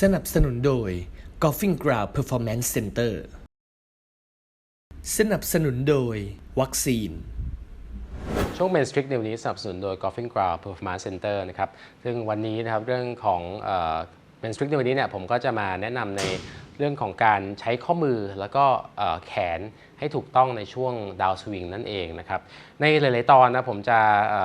สนับสนุนโดย Golfing Ground Performance Center สนับสนุนโดย วัคซีน ช่วง Main Strict ในวันนี้สนับสนุนโดย Golfing Ground Performance Center นะครับ ซึ่งวันนี้นะครับเรื่องของเอ่อ Main Strict ในวันนี้เนี่ยผมก็จะมาแนะนำใน เรื่องของการใช้ข้อมือแล้วก็แขนให้ถูกต้องในช่วงดาวสวิงนั่นเองนะครับในหลาย ๆ ตอนนะผมจะ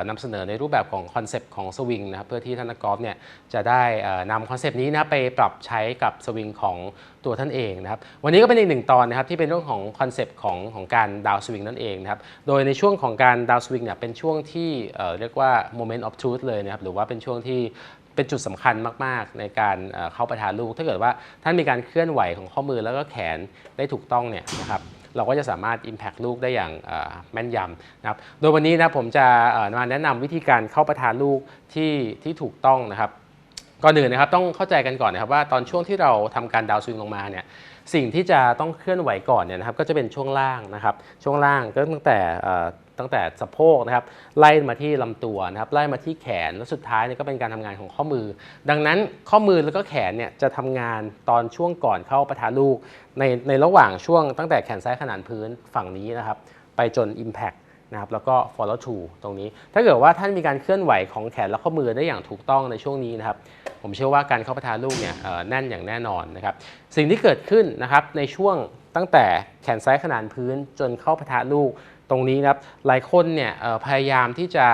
นำเสนอในรูปแบบของคอนเซปต์ของสวิงนะครับเพื่อที่ท่านนักกอล์ฟเนี่ยจะได้นำคอนเซปต์นี้นะไปปรับใช้กับสวิงของตัวท่านเองนะครับวันนี้ก็เป็นอีกหนึ่งตอนนะครับที่เป็นเรื่องของคอนเซปต์ของของการดาวสวิงนั่นเองนะครับโดยในช่วงของการดาวสวิงเนี่ยเป็นช่วงที่เเรียกว่า moment of truth เลยนะครับหรือว่าเป็นช่วงที่ เป็นจุดสำคัญมาก ๆ ในการเข้าประทานลูก ถ้าเกิดว่าท่านมีการเคลื่อนไหวของข้อมือแล้วก็แขนได้ถูกต้องเนี่ยนะครับเราก็จะสามารถ Impact ลูกได้อย่างแม่นยำนะครับ โดยวันนี้นะผมจะมาแนะนำวิธีการเข้าประทานลูกที่ที่ถูกต้องนะครับ ก่อนอื่นนะครับต้องเข้าใจกันก่อนนะครับว่าตอนช่วงที่เราทำการดาวซิงลงมาเนี่ย สิ่งที่จะต้องเคลื่อนไหวก่อนเนี่ยนะครับก็จะเป็นช่วงล่างนะครับช่วงล่างก็ตั้งแต่ตั้งแต่สะโพกนะครับไล่มาที่ลำตัวนะครับไล่มาที่แขนแล้วสุดท้ายเนี่ยก็เป็นการทำงานของข้อมือ ดังนั้นข้อมือแล้วก็แขนเนี่ยจะทำงานตอนช่วงก่อนเข้าประทาลูกในในระหว่างช่วงตั้งแต่แขนซ้ายขนานพื้นฝั่งนี้นะครับไปจน Impact นะครับแล้วก็ follow to ตรงนี้ ถ้าเกิดว่าท่านมีการเคลื่อนไหวของแขนและข้อมือได้อย่างถูกต้องในช่วงนี้นะครับ ผมเชื่อว่าการเข้าประทานลูกเนี่ยแน่นอย่างแน่นอนนะครับสิ่งที่เกิดขึ้นนะครับในช่วงตั้งแต่แขนซ้ายขนานพื้นจนเข้าประทานลูกตรงนี้นะครับหลายคนเนี่ยพยายามที่จะ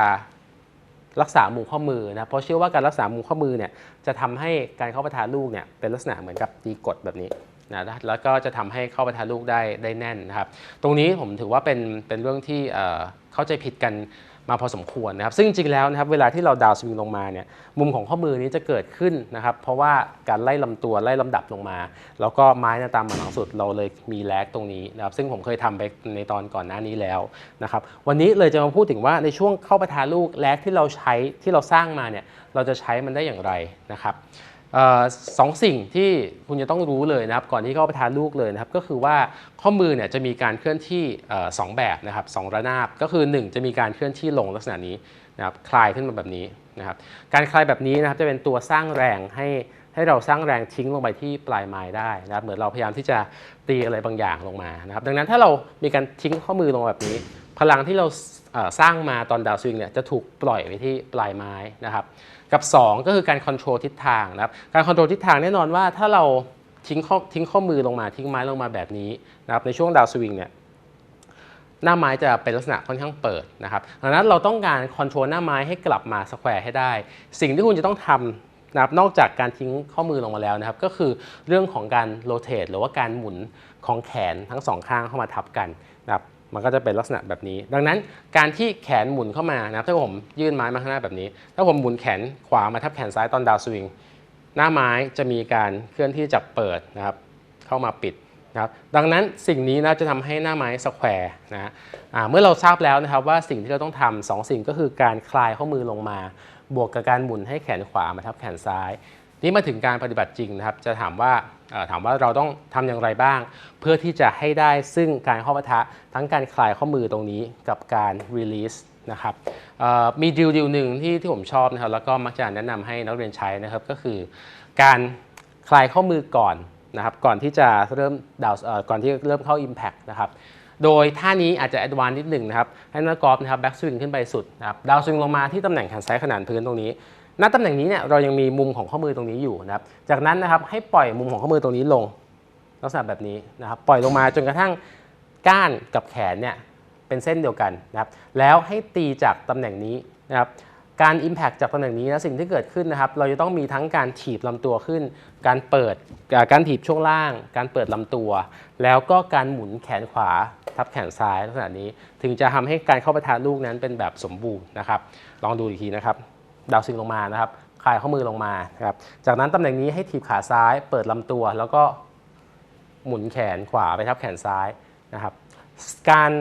รักษามุมข้อมือนะเพราะเชื่อว่าการรักษามุมข้อมือเนี่ยจะทำให้การเข้าประทานลูกเนี่ยเป็นลักษณะเหมือนกับตีกดแบบนี้นะแล้วก็จะทำให้เข้าประทานลูกได้ได้แน่นนะครับ ตรงนี้ผมถือว่าเป็นเป็นเรื่องที่ เข้าใจผิดกันมาพอสมควรนะครับ ซึ่งจริงๆแล้วนะครับเวลาที่เราดาวสวิงลงมาเนี่ยมุมของข้อมือนี้จะเกิดขึ้นนะครับ เพราะว่าการไล่ลำตัวไล่ลำดับลงมา แล้วก็ไม้หน้าตามมาหลังสุดเราเลยมีแลกตรงนี้นะครับ ซึ่งผมเคยทำไปในตอนก่อนหน้านี้แล้วนะครับ วันนี้เลยจะมาพูดถึงว่าในช่วงเข้าประทานลูกแลกที่เราใช้ที่เราสร้างมาเนี่ยเราจะใช้มันได้อย่างไรนะครับ สองสิ่งที่คุณจะต้องรู้เลยนะครับก่อนที่เข้าไปทานลูกเลยนะครับก็คือว่าข้อมือเนี่ยจะมีการเคลื่อนที่ออสองแบบนะครับสองระนาบก็คือ 1 จะมีการเคลื่อนที่ลงลักษณะนี้นะครับคลายขึ้นมาแบบนี้นะครับการคลายแบบนี้นะครับจะเป็นตัวสร้างแรงให้ให้เราสร้างแรงทิ้งลงไปที่ปลายไม้ได้นะครับเหมือนเราพยายามที่จะตีอะไรบางอย่างลงมานะครับดังนั้นถ้าเรามีการทิ้งข้อมือลงแบบนี้ พลังที่เราสร้างมาตอนดาวสวิงเนี่ยจะถูกปล่อยไปที่ปลายไม้นะครับ กับ 2 ก็คือการคอนโทรลทิศทางนะครับ การคอนโทรลทิศทางแน่นอนว่าถ้าเราทิ้งข้อทิ้งข้อมือลงมาทิ้งไม้ลงมาแบบนี้นะครับในช่วงดาวสวิงเนี่ยหน้าไม้จะเป็นลักษณะค่อนข้างเปิดนะครับดังนั้นเราต้องการคอนโทรลหน้าไม้ให้กลับมาสแควร์ให้ได้ สิ่งที่คุณจะต้องทำนะครับนอกจากการทิ้งข้อมือลงมาแล้วนะครับ ก็คือเรื่องของการโรเตทหรือว่าการหมุนของแขนทั้งสองข้างเข้ามาทับกันนะครับ มันก็จะเป็นลักษณะแบบนี้ ดังนั้นการที่แขนหมุนเข้ามานะถ้าผมยื่นไม้มาข้างหน้าแบบนี้ ถ้าผมหมุนแขนขวามาทับแขนซ้ายตอนดาวสวิงหน้าไม้จะมีการเคลื่อนที่จากเปิดนะครับเข้ามาปิดนะครับดังนั้นสิ่งนี้นะจะทำให้หน้าไม้สแควร์นะะเมื่อเราทราบแล้วนะครับว่าสิ่งที่เราต้องทำสองสิ่งก็คือการคลายข้อมือลงมา บวกกับการหมุนให้แขนขวามาทับแขนซ้าย นี่มาถึงการปฏิบัติจริงนะครับ จะถามว่าถามว่าเราต้องทำอย่างไรบ้าง เพื่อที่จะให้ได้ซึ่งการข้าปะทะทั้งการคลายข้อมือตรงนี้กับการ release นะครับมีดิวดิวหนึ่งที่ที่ผมชอบนะครับแล้วก็มักจะแนะนำให้นักเรียนใช้นะครับก็คือ การคลายข้อมือก่อนนะครับก่อนที่จะเริ่มดาวก่อนที่เริ่มเข้า Impact นะครับโดยท่านี้อาจจะแอดวานนิดหนึ่งนะครับให้นักกอล์ฟนะครับแบ็กสวิงขึ้นไปสุดนะครับดาวสวิงลงมาที่ตำแหน่งแขนซ้ายขนานพื้นตรงนี้ ณตำแหน่งนี้เนี่ยเรายังมีมุมของข้อมือตรงนี้อยู่นะครับ จากนั้นนะครับให้ปล่อยมุมของข้อมือตรงนี้ลง ลักษณะแบบนี้นะครับ ปล่อยลงมาจนกระทั่งก้านกับแขนเนี่ยเป็นเส้นเดียวกันนะครับ แล้วให้ตีจากตำแหน่งนี้นะครับ การ Impact จากตำแหน่งนี้นะสิ่งที่เกิดขึ้นนะครับ เราจะต้องมีทั้งการถีบลำตัวขึ้น การเปิดการถีบช่วงล่าง การเปิดลำตัว แล้วก็การหมุนแขนขวาทับแขนซ้ายลักษณะนี้ ถึงจะทำให้การเข้าประทานลูกนั้นเป็นแบบสมบูรณ์นะครับ ลองดูอีกทีนะครับ ดาวซิงลงมานะครับคลายข้อมือลงมานะครับจากนั้นตำแหน่งนี้ให้ถีบขาซ้าย เปิดลำตัว แล้วก็หมุนแขนขวาไปทับแขนซ้ายนะครับ การ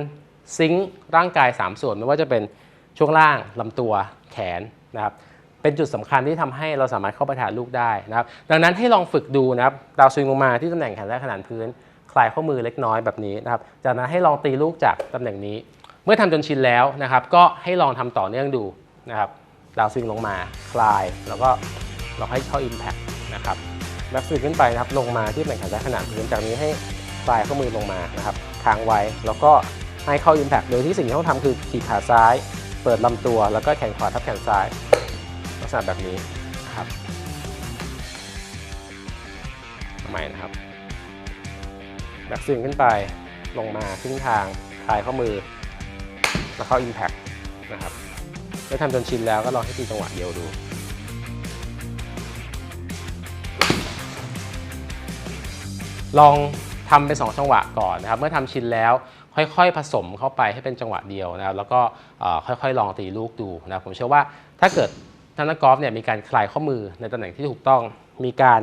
ซิงร่างกาย 3 ส่วนไม่ว่าจะเป็นช่วงล่างลำตัวแขนนะครับเป็นจุดสำคัญที่ทำให้เราสามารถเข้าไปถ่ายลูกได้นะครับ ดังนั้นให้ลองฝึกดูนะครับดาวสวิงลงมาที่ตำแหน่งแขนซ้ายขนานพื้น คลายข้อมือเล็กน้อยแบบนี้นะครับ จากนั้นให้ลองตีลูกจากตำแหน่งนี้ เมื่อทำจนชินแล้วนะครับ ก็ให้ลองทำต่อเนื่องดูนะครับ ดาวสวิงลงมาคลาย แล้วก็เราให้เข้า Impact นะครับแบ็กสวิงขึ้นไปนะครับลงมาที่แหน่งขาซ้ายขนาดพื้นจากนี้ให้ปลายข้อมือลงมานะครับค้างไว้แล้วก็ให้เข้า Impact โดยที่สิ่งที่ต้องทำคือถีบขาซ้าย เปิดลำตัว แล้วก็แขนขวาทับแขนซ้ายลักษณะแบบนี้นะครับใหม่นะครับแบ็กสวิงขึ้นไปลงมาครึ่งทางคลายข้อมือ แล้วเข้า Impact นะครับ ได้ทำจนชินแล้วก็ลองให้ตีจังหวะเดียวดู ลองทำเป็นสองจังหวะก่อนนะครับ เมื่อทำชินแล้วค่อยๆ ผสมเข้าไปให้เป็นจังหวะเดียวนะครับ แล้วก็ค่อยๆ ลองตีลูกดูนะครับผมเชื่อว่าถ้าเกิดท่านนักกอล์ฟเนี่ยมีการคลายข้อมือในตำแหน่งที่ถูกต้อง มีการ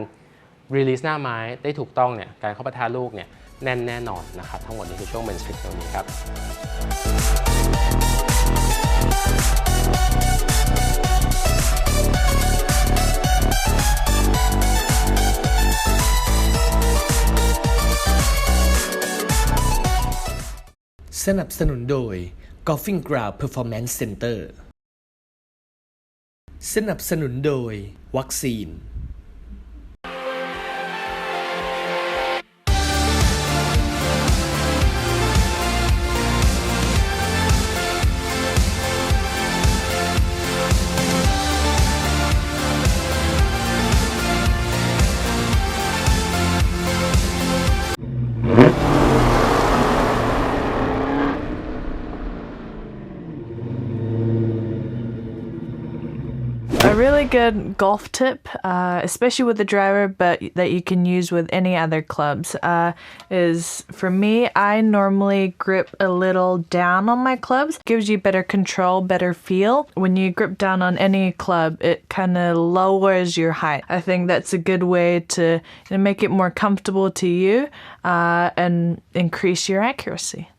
release หน้าไม้ได้ถูกต้องเนี่ย การเข้าปะทะลูกเนี่ยแน่นแน่นอนนะครับ ทั้งหมดนี้คือช่วงเบนสตริกตรงนี้ครับ สนับสนุนโดย Golfing Ground Performance Center สนับสนุนโดย วัคซีน A really good golf tip, uh, especially with the driver, but that you can use with any other clubs, uh, is for me, I normally grip a little down on my clubs. Gives you better control, better feel. When you grip down on any club, it kind of lowers your height. I think that's a good way to you know, make it more comfortable to you uh, and increase your accuracy.